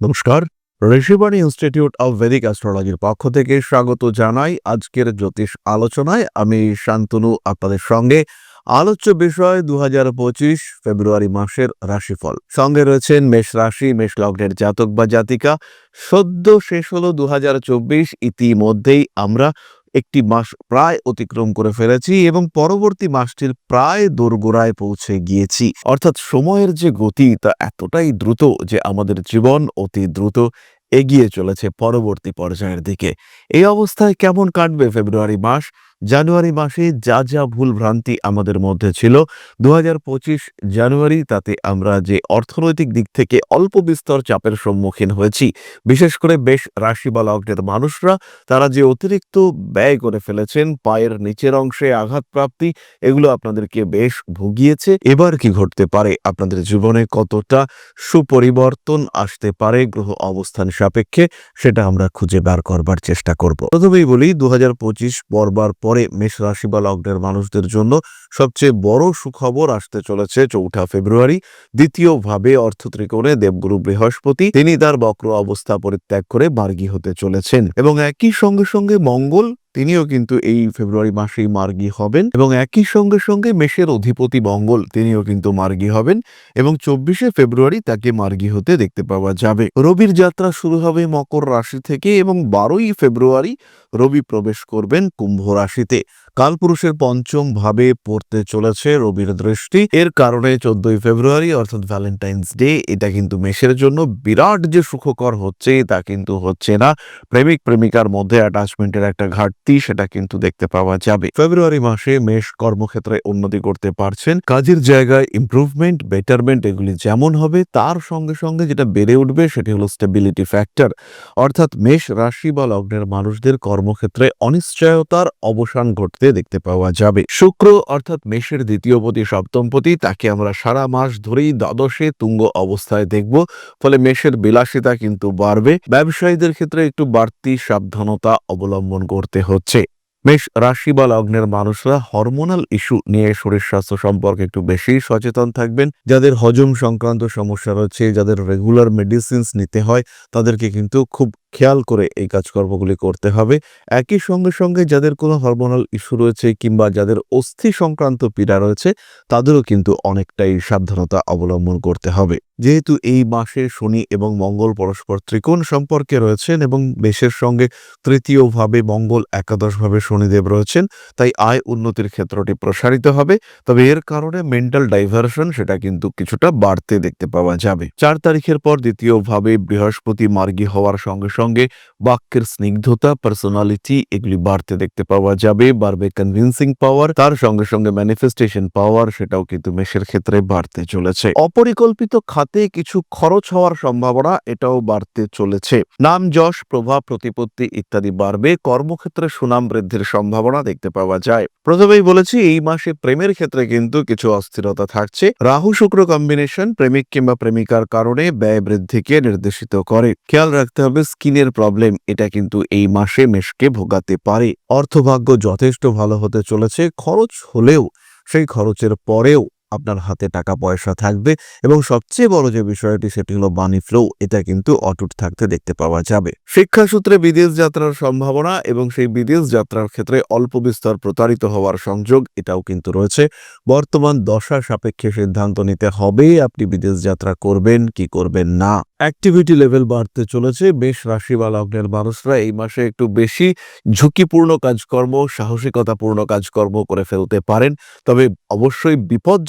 নমস্কার। Rishibani institute of Vedic অ্যাস্ট্রোলজির পক্ষ থেকে স্বাগত জানাই আজকের জ্যোতিষ আলোচনায়। আমি শান্তনু, আপনাদের সঙ্গে। আলোচ্য বিষয় দু ফেব্রুয়ারি মাসের রাশিফল। সঙ্গে রয়েছেন মেষ রাশি, মেষ লগ্নের জাতক বা জাতিকা। সদ্য শেষ হলো দু ইতিমধ্যেই আমরা একটি মাস প্রায় অতিক্রম করে ফেলেছি এবং পরবর্তী মাসটির প্রায় দোরগোড়ায় পৌঁছে গিয়েছি। অর্থাৎ সময়ের যে গতি তা এতটাই দ্রুত যে আমাদের জীবন অতি দ্রুত এগিয়ে চলেছে পরবর্তী পর্যায়ের দিকে। এই অবস্থায় কেমন কাটবে ফেব্রুয়ারি মাস? জানুয়ারি মাসে যা যা ভুল ভ্রান্তি আমাদের মধ্যে ছিল দু হাজার পঁচিশ জানুয়ারি তাতে আমরা যে অর্থনৈতিক দিক থেকে অল্প বিস্তর চাপের সম্মুখীন হয়েছি, বিশেষ করে বেশ রাশি বা মানুষরা, তারা যে অতিরিক্ত ব্যয় করে ফেলেছেন, পায়ের নিচের অংশে আঘাতপ্রাপ্তি, এগুলো আপনাদেরকে বেশ ভুগিয়েছে। এবার কি ঘটতে পারে? আপনাদের জীবনে কতটা সুপরিবর্তন আসতে পারে গ্রহ অবস্থান সাপেক্ষে, সেটা আমরা খুঁজে বার করবার চেষ্টা করব। প্রথমেই বলি দু পরবার পরে মেষ রাশি বা লগ্নের মানুষদের জন্য সবচেয়ে বড় সুখবর আসতে চলেছে চৌঠা ফেব্রুয়ারি। দ্বিতীয়ভাবে অর্থ ত্রিকোণে দেবগুরু বৃহস্পতি, তিনি তার বক্র অবস্থা পরিত্যাগ করে বার্গী হতে চলেছেন এবং একই সঙ্গে সঙ্গে মঙ্গল তিনিও কিন্তু এই ফেব্রুয়ারি মাসেই মার্গী হবেন এবং একই সঙ্গে সঙ্গে মেষের অধিপতি মঙ্গল তিনিও কিন্তু মার্গী হবেন এবং চব্বিশে ফেব্রুয়ারি তাকে মার্গী হতে দেখতে পাওয়া যাবে। রবির যাত্রা শুরু হবে মকর রাশি থেকে এবং বারোই ফেব্রুয়ারি রবি প্রবেশ করবেন কুম্ভ রাশিতে। কালপুরুষের পঞ্চম ভাবে পড়তে চলেছে রবির দৃষ্টি। এর কারণে চোদ্দই ফেব্রুয়ারি, অর্থাৎ ভ্যালেন্টাইন্স ডে, এটা কিন্তু মেষের জন্য বিরাট যে সুখকর হচ্ছে তা কিন্তু হচ্ছে না। প্রেমিক প্রেমিকার মধ্যে অ্যাটাচমেন্টের একটা ঘাটতি সেটা কিন্তু দেখতে পাওয়া যাবে। ফেব্রুয়ারি মাসে মেষ কর্মক্ষেত্রে উন্নতি করতে পারছেন। কাজের জায়গায় ইমপ্রুভমেন্ট বেটারমেন্ট এগুলি যেমন হবে, তার সঙ্গে সঙ্গে যেটা বেড়ে উঠবে সেটি হলো স্টেবিলিটি ফ্যাক্টর অর্থাৎ মেষ রাশি বা লগ্নের মানুষদের কর্মক্ষেত্রে অনিশ্চয়তার অবসান ঘটতে দেখতে পাওয়া যাবে। শুক্র অর্থাৎ মেষের দ্বিতীয় পতি, সপ্তম পতি, তাকে আমরা সারা মাস ধরেই দ্বাদশে তুঙ্গ অবস্থায় দেখব। ফলে মেষের বিলাসিতা কিন্তু বাড়বে। ব্যবসায়ীদের ক্ষেত্রে একটু বাড়তি সাবধানতা অবলম্বন করতে হচ্ছে। মেষ রাশি বা লগ্নের মানুষরা হরমোনাল ইস্যু নিয়ে শরীর স্বাস্থ্য সম্পর্কে একটু বেশি সচেতন থাকবেন। যাদের হজম সংক্রান্ত সমস্যা রয়েছে, যাদের রেগুলার মেডিসিনস নিতে হয়, তাদেরকে কিন্তু খুব খেয়াল করে এই কাজকর্মগুলি করতে হবে। একই সঙ্গে সঙ্গে যাদের কোনো হরমোনাল ইস্যু রয়েছে কিংবা যাদের অস্থি সংক্রান্ত পীড়া রয়েছে, তাদেরও কিন্তু অনেকটাই সাবধানতা অবলম্বন করতে হবে। যেহেতু এই মাসে শনি এবং মঙ্গল পরস্পর ত্রিকোণ সম্পর্কে রয়েছেন এবং মেষের সঙ্গে তৃতীয়ভাবে মঙ্গল একাদশভাবে শনিদেব রয়েছেন, তাই আয় উন্নতির ক্ষেত্রটি প্রসারিত হবে। তবে এর কারণে মেন্টাল ডাইভারশন সেটা কিন্তু কিছুটা বাড়তে দেখতে পাওয়া যাবে। চার তারিখের পর দ্বিতীয়ভাবে বৃহস্পতি মার্গী হওয়ার সঙ্গে সঙ্গে বাক্যের স্নিগ্ধতা পার্সোনালিটি এগুলি বাড়তে দেখতে পাওয়া যাবে, বাড়বে কনভিন্সিং পাওয়ার তার সঙ্গে সঙ্গে ম্যানিফেস্টেশন পাওয়ার সেটাও কিন্তু মেষের ক্ষেত্রে বাড়তে চলেছে। অপরিকল্পিত খাতে কিছু খরচ হওয়ার সম্ভাবনা এটাও বাড়তে চলেছে। নাম, যশ, প্রভাব, প্রতিপত্তি ইত্যাদি বাড়বে, কর্মক্ষেত্রে সুনাম বৃদ্ধির সম্ভাবনা দেখতে পাওয়া যায়। প্রথমেই বলেছি, এই মাসে প্রেমের ক্ষেত্রে কিন্তু কিছু অস্থিরতা থাকছে। রাহু শুক্র কম্বিনেশন প্রেমিক কিংবা প্রেমিকার কারণে ব্যয় বৃদ্ধিকে নির্দেশিত করে। খেয়াল রাখতে হবে স্কিনের প্রবলেম এটা কিন্তু এই মাসে মেষকে ভোগাতে পারে। অর্থভাগ্য যথেষ্ট ভালো হতে চলেছে, খরচ হলেও, সেই খরচের পরেও আপনার হাতে টাকা পয়সা থাকবে এবং সবচেয়ে বড় যে বিষয়টি সেটি হলো মানি ফ্লো এটা কিন্তু অটুট থাকতে দেখতে পাওয়া যাবে। শিক্ষা সূত্রে বিদেশ যাত্রার সম্ভাবনা এবং সেই বিদেশ যাত্রার ক্ষেত্রে অল্প বিস্তর প্রতারিত হওয়ার সংযোগ, এটাও কিন্তু রয়েছে। বর্তমান দশা সাপেক্ষে সিদ্ধান্ত নিতে হবে, আপনি বিদেশ যাত্রা করবেন কি করবেন না। অ্যাক্টিভিটি লেভেল বাড়তে চলেছে বেশ রাশি বা লগ্নের মানুষরা এই মাসে একটু বেশি ঝুঁকিপূর্ণ কাজকর্ম, সাহসিকতাপূর্ণ কাজকর্ম করে ফেলতে পারেন। তবে অবশ্যই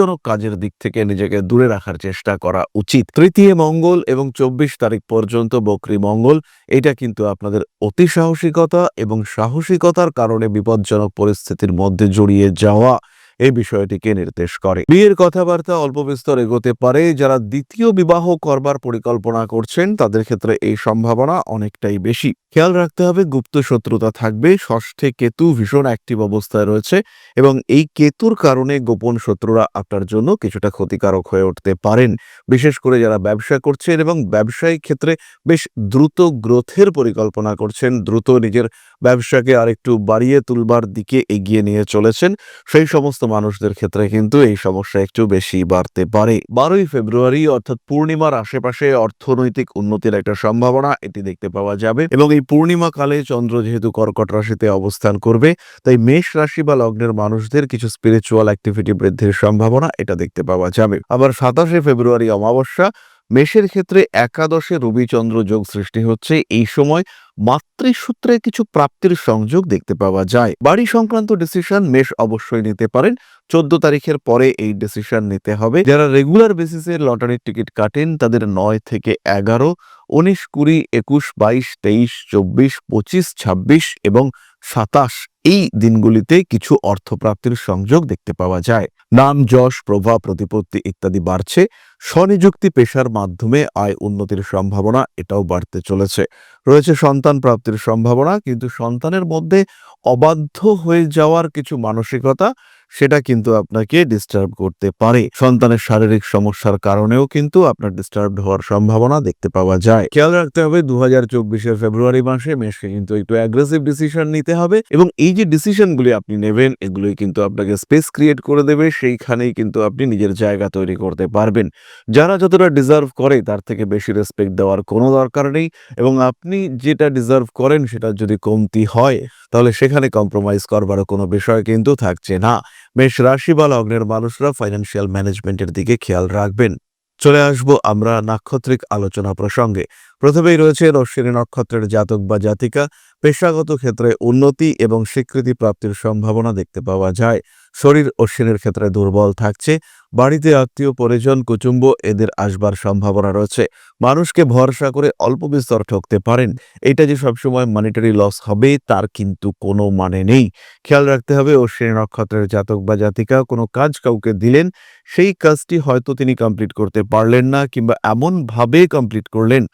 বিপজ্জনক কাজের দিক থেকে নিজেকে দূরে রাখার চেষ্টা করা উচিত। তৃতীয় মঙ্গল এবং চব্বিশ তারিখ পর্যন্ত বকরি মঙ্গল, এটা কিন্তু আপনাদের অতি সাহসিকতা এবং সাহসিকতার কারণে বিপজ্জনক পরিস্থিতির মধ্যে জড়িয়ে যাওয়া। এই বিষয়টিকে নির্দেশ করে। বিয়ের কথাবার্তা অল্প বিস্তর এগোতে পারে। যারা দ্বিতীয় বিবাহ করবার পরিকল্পনা করছেন, তাদের ক্ষেত্রে এই সম্ভাবনা অনেকটাই বেশি। খেয়াল রাখতে হবে, গুপ্ত শত্রুতা থাকবে। ষষ্ঠে কেতু ভীষণ অ্যাক্টিভ অবস্থায় রয়েছে এবং এই কেতুর কারণে গোপন শত্রুরা আপনার জন্য কিছুটা ক্ষতিকারক হয়ে উঠতে পারেন। বিশেষ করে যারা ব্যবসা করছেন এবং ব্যবসায়িক ক্ষেত্রে বেশ দ্রুত গ্রোথের পরিকল্পনা করছেন, দ্রুত নিজের ব্যবসাকে আরেকটু বাড়িয়ে তুলবার দিকে এগিয়ে নিয়ে চলেছেন, সেই সমস্ত মানুষদের ক্ষেত্রে কিন্তু এই সমস্যা একটু বেশি বাড়তে পারে। বারোই ফেব্রুয়ারি অর্থাৎ পূর্ণিমার আশেপাশে অর্থনৈতিক উন্নতির একটা সম্ভাবনা, এটি দেখতে পাওয়া যাবে। এবং এই পূর্ণিমা কালে চন্দ্র যেহেতু কর্কট রাশিতে অবস্থান করবে, তাই মেষ রাশি বা লগ্নের মানুষদের কিছু স্পিরিচুয়াল অ্যাক্টিভিটি বৃদ্ধির সম্ভাবনা, এটা দেখতে পাওয়া যাবে। আবার সাতাশে ফেব্রুয়ারি অমাবস্যা মেষের ক্ষেত্রে একাদশে রবিচন্দ্র যোগ সৃষ্টি হচ্ছে। এই সময় মাতৃসূত্রে কিছু প্রাপ্তির সংযোগ দেখতে পাওয়া যায়। বাড়ি সংক্রান্ত ডিসিশন মেষ অবশ্যই নিতে পারেন। চোদ্দ তারিখের পরে এই ডিসিশন নিতে হবে। যারা রেগুলার বেসিসে লটারির টিকিট কাটেন, তাদের নয় থেকে এগারো, উনিশ, কুড়ি, একুশ, বাইশ, তেইশ, চব্বিশ, পঁচিশ, ছাব্বিশ এবং সাতাশ এই দিনগুলিতে কিছু অর্থপ্রাপ্তির সংযোগ দেখতে পাওয়া যায়। নাম, যশ, প্রভাব, প্রতিপত্তি ইত্যাদি বাড়ছে। স্বনিযুক্তি পেশার মাধ্যমে আয় উন্নতির সম্ভাবনা এটাও বাড়তে চলেছে। রয়েছে সন্তান প্রাপ্তির সম্ভাবনা, কিন্তু সন্তানের মধ্যে অবাধ্য হয়ে যাওয়ার কিছু মানসিকতা সেটা কিন্তু আপনাকে ডিস্টার্ব করতে পারে। সন্তানের শারীরিক সমস্যার কারণেও কিন্তু আপনার ডিস্টার্ব হওয়ার সম্ভাবনা দেখতে পাওয়া যায়। খেয়াল রাখতে হবে দু হাজার চব্বিশের ফেব্রুয়ারি মাসে মেষকে কিন্তু একটু অ্যাগ্রেসিভ ডিসিশন নিতে হবে এবং এই যে ডিসিশনগুলি আপনি নেবেন, এগুলোই কিন্তু আপনাকে স্পেস ক্রিয়েট করে দেবে, সেইখানেই কিন্তু আপনি নিজের জায়গা তৈরি করতে পারবেন। যারা যতটা ডিজার্ভ করে, তার থেকে বেশি রেসপেক্ট দেওয়ার কোনো দরকার নেই এবং আপনি যেটা ডিজার্ভ করেন, সেটা যদি কমতি হয়, তাহলে সেখানে কম্প্রোমাইজ করবারও কোনো বিষয় কিন্তু থাকছে না। মেষ রাশি বা লগ্নের মানুষরা ফাইন্যান্সিয়াল ম্যানেজমেন্টের দিকে খেয়াল রাখবেন। চলে আসব আমরা নাক্ষত্রিক আলোচনা প্রসঙ্গে। প্রথমেই রয়েছে অশ্বিনী নক্ষত্রের জাতক বা জাতিকা। পেশাগত ক্ষেত্রে উন্নতি এবং স্বীকৃতি প্রাপ্তির সম্ভাবনা দেখতে পাওয়া যায়। শরীর অশ্বিনের ক্ষেত্রে দুর্বল থাকছে। বাড়িতে আত্মীয়, পরিজন, কুটুম্ব, এদের আসবার সম্ভাবনা রয়েছে। মানুষকে ভরসা করে অল্প বিস্তর ঠকতে পারেন। এটা যে সবসময় মানিটারি লস হবে, তার কিন্তু কোনো মানে নেই। খেয়াল রাখতে হবে, অশ্বিনী নক্ষত্রের জাতক বা জাতিকা কোনো কাজ কাউকে দিলেন, সেই কাজটি হয়তো তিনি কমপ্লিট করতে পারলেন না কিংবা এমনভাবে কমপ্লিট করলেন।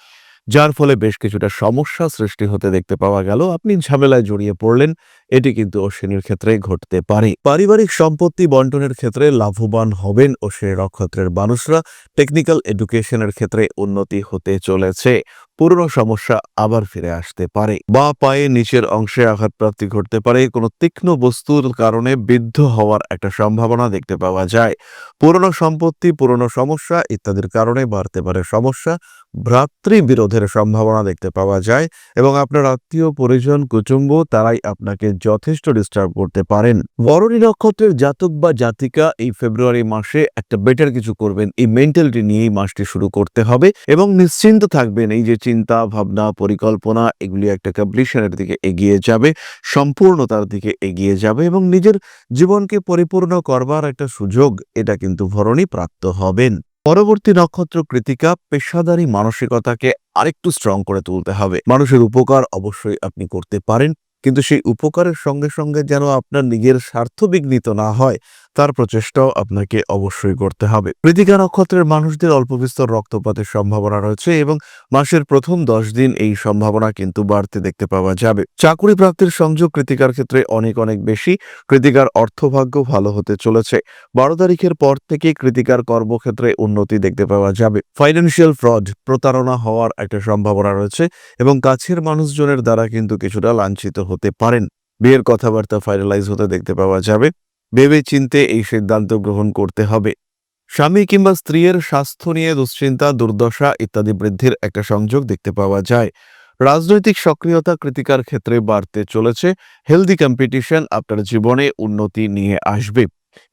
যার ফলে বেশ কিছুটা সমস্যা সৃষ্টি হতে দেখতে পাওয়া গেল। আপনি ঝামেলায় জড়িয়ে পড়লেন, এটি কিন্তু অশ্বিনীর ক্ষেত্রে ঘটতে পারে। পারিবারিক সম্পত্তি বন্টনের ক্ষেত্রে লাভবান হবেন অশ্বিনী নক্ষত্রের মানুষরা। টেকনিক্যাল এডুকেশনের ক্ষেত্রে উন্নতি হতে চলেছে। পুরনো সমস্যা আবার ফিরে আসতে পারে। বা পায়ে নিচের অংশে আঘাতপ্রাপ্তি ঘটতে পারে। কোনো তীক্ষ্ণ বস্তুর কারণে বিদ্ধ হওয়ার একটা সম্ভাবনা দেখতে পাওয়া যায়। পুরনো সম্পত্তি, পুরনো সমস্যা ইত্যাদির কারণে বাড়তে পারে সমস্যা। ভ্রাতৃ বিরোধের সম্ভাবনা দেখতে পাওয়া যায় এবং আপনার আত্মীয়, পরিজন, কুটুম্ব তারাই আপনাকে যথেষ্ট ডিস্টার্ব করতে পারেন। বরণী নক্ষত্রের জাতক বা জাতিকা এই ফেব্রুয়ারি মাসে একটা বেটার কিছু করবেন। এই মেন্টালিটি নিয়েই মাসটি শুরু করতে হবে এবং নিশ্চিন্ত থাকবেন এই যে চিন্তা, ভাবনা, পরিকল্পনা এগুলি একটা কমপ্লিশনের দিকে এগিয়ে যাবে সম্পূর্ণতার দিকে এগিয়ে যাবে এবং নিজের জীবনকে পরিপূর্ণ করবার একটা সুযোগ এটা কিন্তু ভরণী প্রাপ্ত হবেন। পরবর্তী নক্ষত্র কৃতিকা পেশাদারী মানসিকতাকে আরেকটু স্ট্রং করে তুলতে হবে। মানুষের উপকার অবশ্যই আপনি করতে পারেন, কিন্তু সেই উপকারের সঙ্গে সঙ্গে যেন আপনার নিজের স্বার্থ বিঘ্নিত না হয় তার প্রচেষ্টাও আপনাকে অবশ্যই করতে হবে। কৃতিকা নক্ষত্রের মানুষদের অল্প বিস্তর রক্তপাতের সম্ভাবনা রয়েছে এবং মাসের প্রথম দশ দিন এই সম্ভাবনা কিন্তু বাড়তে দেখতে পাওয়া যাবে। চাকুরি প্রাপ্তির সংযোগ কৃতিকার ক্ষেত্রে অনেক অনেক বেশি। কৃতিকার অর্থভাগ্য ভালো হতে চলেছে। বারো তারিখের পর থেকে কৃতিকার কর্মক্ষেত্রে উন্নতি দেখতে পাওয়া যাবে। ফাইন্যান্সিয়াল ফ্রড, প্রতারণা হওয়ার একটা সম্ভাবনা রয়েছে এবং কাছের মানুষজনের দ্বারা কিন্তু কিছুটা লাঞ্ছিত হতে পারেন। বিয়ের কথাবার্তা ফাইনালাইজ হতে দেখতে পাওয়া যাবে। ভেবে চিনতে এই সিদ্ধান্ত গ্রহণ করতে হবে। স্বামী কিংবা স্ত্রীর স্বাস্থ্য নিয়ে দুশ্চিন্তা, দুর্দশা ইত্যাদি বৃদ্ধির একটা সংযোগ দেখতে পাওয়া যায়। রাজনৈতিক সক্রিয়তা কৃতিকার ক্ষেত্রে বাড়তে চলেছে। হেলদি কম্পিটিশন আপনার জীবনে উন্নতি নিয়ে আসবে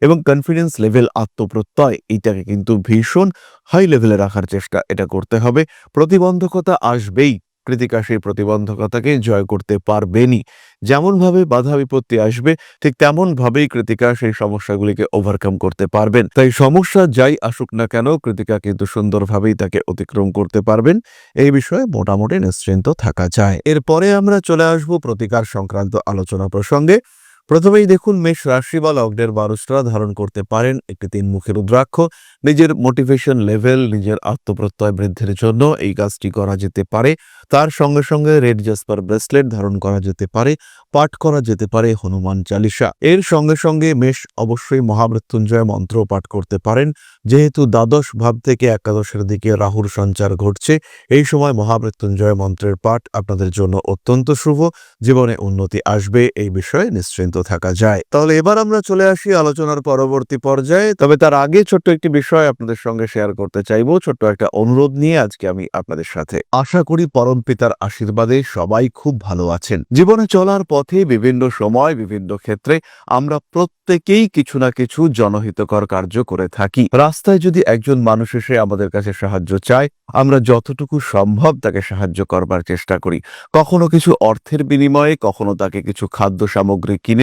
এবং কনফিডেন্স লেভেল আত্মপ্রত্যয় এইটাকে কিন্তু ভীষণ হাই লেভেলে রাখার চেষ্টা এটা করতে হবে। প্রতিবন্ধকতা আসবেই। কৃতিকা সেই প্রতিবন্ধকতাকে জয় করতে পারবেনই। যেমনভাবে বাধা বিপত্তি আসবে, ঠিক তেমনভাবেই কৃতিকা সেই সমস্যাগুলিকে ওভারকাম করতে পারবেন। তাই সমস্যা যাই আসুক না কেন, কৃতিকা কিন্তু সুন্দরভাবেই তাকে অতিক্রম করতে পারবেন। এই বিষয়ে মোটামুটি নিশ্চিন্ত থাকা যায়। এরপরে আমরা চলে আসব প্রতিকার সংক্রান্ত আলোচনা প্রসঙ্গে। প্রথমেই দেখুন মেষ রাশি বা লগ্নের মানুষরা ধারণ করতে পারেন একটি তিন মুখের রুদ্রাক্ষ। নিজের মোটিভেশন লেভেল নিজের আত্মপ্রত্যয় বৃদ্ধির জন্য এই কাজটি করা যেতে পারে। তার সঙ্গে সঙ্গে রেড জাসপার ব্রেসলেট ধারণ করা যেতে পারে, পাঠ করা যেতে পারে হনুমান চালিসা এর সঙ্গে সঙ্গে মেষ অবশ্যই মহামৃত্যুঞ্জয় মন্ত্র পাঠ করতে পারেন। যেহেতু দ্বাদশ ভাব থেকে একাদশের দিকে রাহুর সঞ্চার ঘটছে, এই সময় মহামৃত্যুঞ্জয় মন্ত্রের পাঠ আপনাদের জন্য অত্যন্ত শুভ। জীবনে উন্নতি আসবে, এই বিষয়ে নিশ্চিন্ত ক্ষান্ত থাকা যায়। তাহলে এবার আমরা চলে আসি আলোচনার পরবর্তী পর্যায়ে। তবে তার আগে ছোট্ট একটি বিষয় আপনাদের সঙ্গে শেয়ার করতে চাইব। ছোট্ট একটা অনুরোধ নিয়ে আজকে আমি আপনাদের সাথে। আশা করি পরম পিতার আশীর্বাদে সবাই খুব ভালো আছেন। জীবনে চলার পথে বিভিন্ন সময়, বিভিন্ন ক্ষেত্রে আমরা প্রত্যেকেই কিছু না কিছু জনহিতকর কার্য করে থাকি। রাস্তায় যদি একজন মানুষ এসে আমাদের কাছে সাহায্য চায়, আমরা যতটুকু সম্ভব তাকে সাহায্য করবার চেষ্টা করি। কখনো কিছু অর্থের বিনিময়ে, কখনো তাকে কিছু খাদ্য সামগ্রী কিনে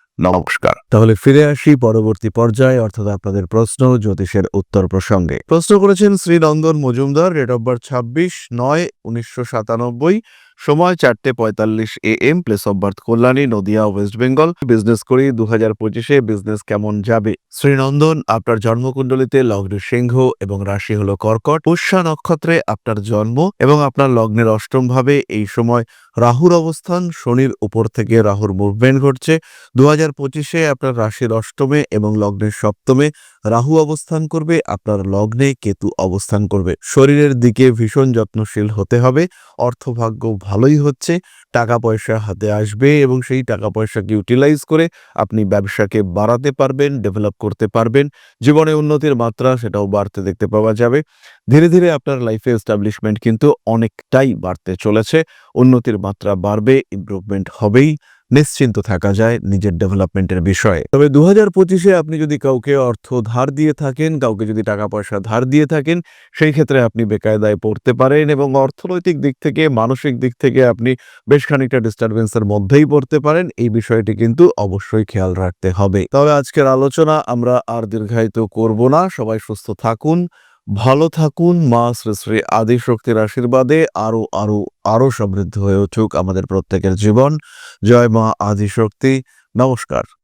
নমস্কার। তাহলে ফিরে আসি পরবর্তী পর্যায়ে, অর্থাৎ আপনাদের প্রশ্ন, জ্যোতিষের উত্তর প্রসঙ্গে। প্রশ্ন করেছেন Srinandan Majumdar date of birth ছাব্বিশ নয়, উনিশশো সাতানব্বই। সময় চারটে পঁয়তাল্লিশ A M place of birth Kalyani, Nadia West Bengal business করি দু হাজার পঁচিশে বিজনেস কেমন যাবে? শ্রীনন্দন, আপনার জন্মকুণ্ডলিতে লগ্ন সিংহ এবং রাশি হলো কর্কট। পুষ্যা নক্ষত্রে আপনার জন্ম এবং আপনার লগ্নের অষ্টম ভাবে এই সময় রাহুর অবস্থান, শনির উপর থেকে রাহুর মুভমেন্ট ঘটছে। দু হাজার পঁচিশে আপনার রাশির অষ্টমে এবং লগ্নের সপ্তমে রাহু অবস্থান করবে, আপনার লগ্নে কেতু অবস্থান করবে। শরীরের দিকে ভীষণ যত্নশীল হতে হবে, অর্থভাগ্য ভালোই হচ্ছে টাকা পয়সা হাতে আসবে এবং সেই টাকা পয়সাকে ইউটিলাইজ করে আপনি ব্যবসাকে বাড়াতে পারবেন ডেভেলপ করতে পারবেন। জীবনে উন্নতির মাত্রা সেটাও বাড়তে দেখতে পাওয়া যাবে। ধীরে ধীরে আপনার লাইফে এস্টাবলিশমেন্ট কিন্তু অনেকটাই বাড়তে চলেছে। উন্নতির মাত্রা বাড়বে ইমপ্রুভমেন্ট হবেই। নিশ্চিন্ত থাকা যায় নিজের ডেভেলপমেন্টের বিষয়ে। তবে দু হাজার পঁচিশে আপনি যদি কাউকে অর্থ ধার দিয়ে থাকেন, কাউকে যদি টাকা পয়সা ধার দিয়ে থাকেন, সেই ক্ষেত্রে আপনি বেকায়দায় পড়তে পারেন এবং অর্থনৈতিক দিক থেকে, মানসিক দিক থেকে আপনি বেশ খানিকটা ডিস্টারবেন্সের মধ্যেই পড়তে পারেন। এই বিষয়টি কিন্তু অবশ্যই খেয়াল রাখতে হবে। তবে আজকের আলোচনা আমরা আর দীর্ঘায়িত করব না। সবাই সুস্থ থাকুন। ভালো থাকুন, মা শ্রী আদি শক্তির আশীর্বাদে আরও আরও আরও সমৃদ্ধ হয়ে উঠুক আমাদের প্রত্যেকের জীবন। জয় মা আদি শক্তি নমস্কার।